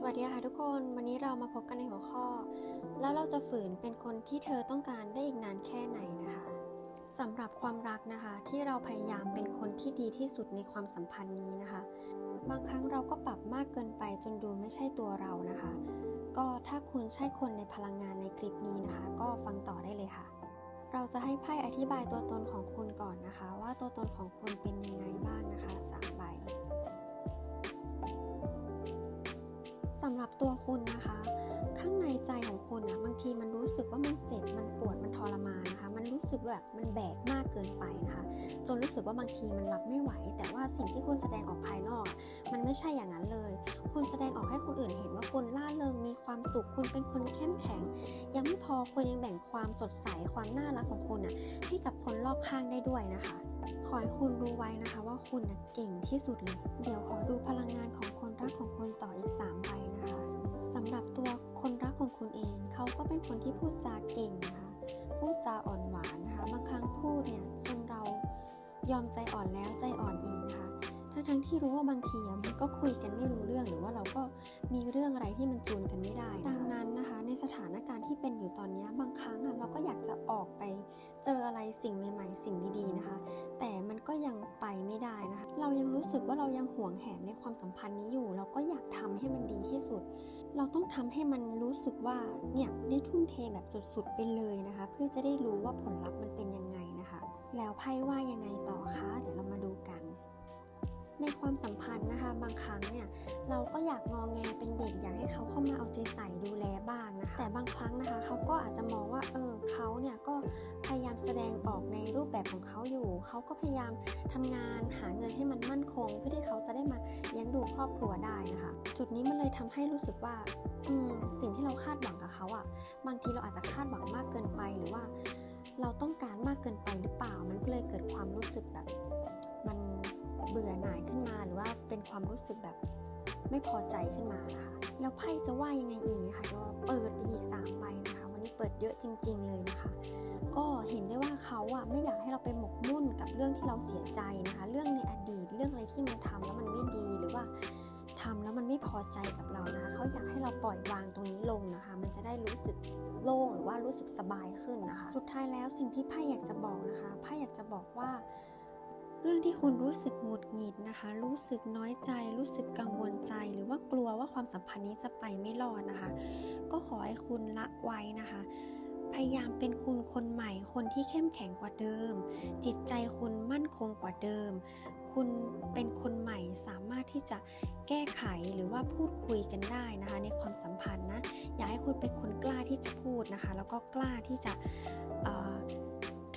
สวัสดีค่ะทุกคน วันนี้เรามาพบกันในหัวข้อ แล้วเราจะฝืนเป็นคนที่เธอต้องการได้อีกนานแค่ไหนนะคะสำหรับความรักนะคะ ที่เราพยายามเป็นคนที่ดีที่สุดในความสัมพันธ์นี้นะคะ บางครั้งเราก็ปรับมากเกินไปจนดูไม่ใช่ตัวเรานะคะ ก็ถ้าคุณใช่คนในพลังงานในคลิปนี้นะคะ ก็ฟังต่อได้เลยค่ะ เราจะให้ไพ่อธิบายตัวตนของคุณก่อนนะคะ ว่าตัวตนของคุณเป็นยังไงบ้างนะคะสามใบ สำหรับตัวคุณนะคะ ข้างในใจของคุณนะบางทีมันรู้สึกว่ามันเจ็บมันปวดมันทรมานนะคะ มันรู้สึกแบบมันแบกมากเกินไปนะคะ จนรู้สึกว่าบางทีมันรับไม่ไหว แต่ว่าสิ่งที่คุณแสดงออกภายนอก มันไม่ใช่อย่างนั้นเลย คุณแสดงออกให้คนอื่นเห็นว่าคุณล่าเริงมีความสุขคุณเป็นคนเข้มแข็ง ยังไม่พอคุณยังแบ่งความสดใสความน่ารักของคุณน่ะให้กับคนรอบข้างได้ด้วยนะคะขอให้คุณรู้ไว้นะาคุณนะเก่งที่สุดเลย เดี๋ยวขอดูพลังงานของคนรักของคุณต่ออีก3ใบนะคะสำหรับตัวคนรักของคุณเอง เขาก็เป็นคนที่พูดจาเก่งนะคะพูดจาอ่อนหวานนะคะ บางครั้งพูดเนี่ยจนเรายอมใจอ่อนแล้วใจอ่อนอีก ทั้งที่รู้ว่าบางทีมันก็คุยกันไม่รู้เรื่องหรือว่าเราก็มีเรื่องอะไรที่มันจูนกันไม่ได้ ดังนั้นนะคะ ในสถานการณ์ที่เป็นอยู่ตอนนี้บางครั้งเราก็อยากจะออกไปเจออะไรสิ่งใหม่ ๆ สิ่งดีๆนะคะ แต่มันก็ยังไปไม่ได้นะคะ เรายังรู้สึกว่าเรายังห่วงแหนในความสัมพันธ์นี้อยู่ เราก็อยากทำให้มันดีที่สุด เราต้องทำให้มันรู้สึกว่าเนี่ยได้ทุ่มเทแบบสุดๆไปเลยนะคะ เพื่อจะได้รู้ว่าผลลัพธ์มันเป็นยังไงนะคะ แล้วไพ่ว่ายังไงต่อคะเดี๋ยวเรามาดูกัน ในความสัมพันธ์นะคะ บางครั้งเนี่ยเราก็อยากงอแงเป็นเด็กอยากให้เขาเข้ามาเอาใจใส่ดูแลบ้างนะคะแต่บางครั้งนะคะเขาก็อาจจะมองว่าเออเขาเนี่ยก็พยายามแสดงออกในรูปแบบของเขาอยู่ เขาก็พยายามทำงานหาเงินให้มันมั่นคง เพื่อที่เขาจะได้มาเลี้ยงดูครอบครัวได้นะคะ จุดนี้มันเลยทำให้รู้สึกว่าอืมสิ่งที่เราคาดหวังกับเขาอะบางทีเราอาจจะคาดหวังมากเกินไปหรือว่า เราต้องการมากเกินไปหรือเปล่า มันก็เลยเกิดความรู้สึกแบบ มัน เบื่อหน่ายขึ้นมาหรือว่าเป็นความรู้สึกแบบไม่พอใจขึ้นมานะคะแล้วไพ่จะว่ายังไงอีกนะคะก็เปิดไปอีก3ใบนะคะ วันนี้เปิดเยอะจริง ๆ เลยนะคะ ก็เห็นได้ว่าเขาอะไม่อยากให้เราไปหมกมุ่นกับเรื่องที่เราเสียใจนะคะ เรื่องในอดีตเรื่องอะไรที่มันทำแล้วมันไม่ดีหรือว่าทำแล้วมันไม่พอใจกับเรานะคะเขาอยากให้เราปล่อยวางตรงนี้ลงนะคะ มันจะได้รู้สึกโล่งหรือว่ารู้สึกสบายขึ้นนะคะ สุดท้ายแล้วสิ่งที่ไพ่อยากจะบอกนะคะไพ่อยากจะบอกว่า เรื่องที่คุณรู้สึกหงุดหงิดนะคะ รู้สึกน้อยใจ รู้สึกกังวลใจ หรือว่ากลัวว่าความสัมพันธ์นี้จะไปไม่รอดนะคะ ก็ขอให้คุณละไว้นะคะ พยายามเป็นคุณคนใหม่ คนที่เข้มแข็งกว่าเดิม จิตใจคุณมั่นคงกว่าเดิม คุณเป็นคนใหม่สามารถที่จะแก้ไขหรือว่าพูดคุยกันได้นะคะ ในความสัมพันธ์นะ อยากให้คุณเป็นคนกล้าที่จะพูดนะคะ แล้วก็กล้าที่จะเอ่อ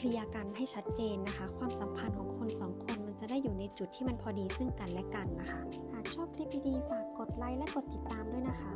เคลียร์กันให้ชัดเจนนะคะ ความสัมพันธ์ของคนสองคนมันจะได้อยู่ในจุดที่มันพอดีซึ่งกันและกันนะคะ หากชอบคลิปดีๆฝากกดไลค์และกดติดตามด้วยนะคะ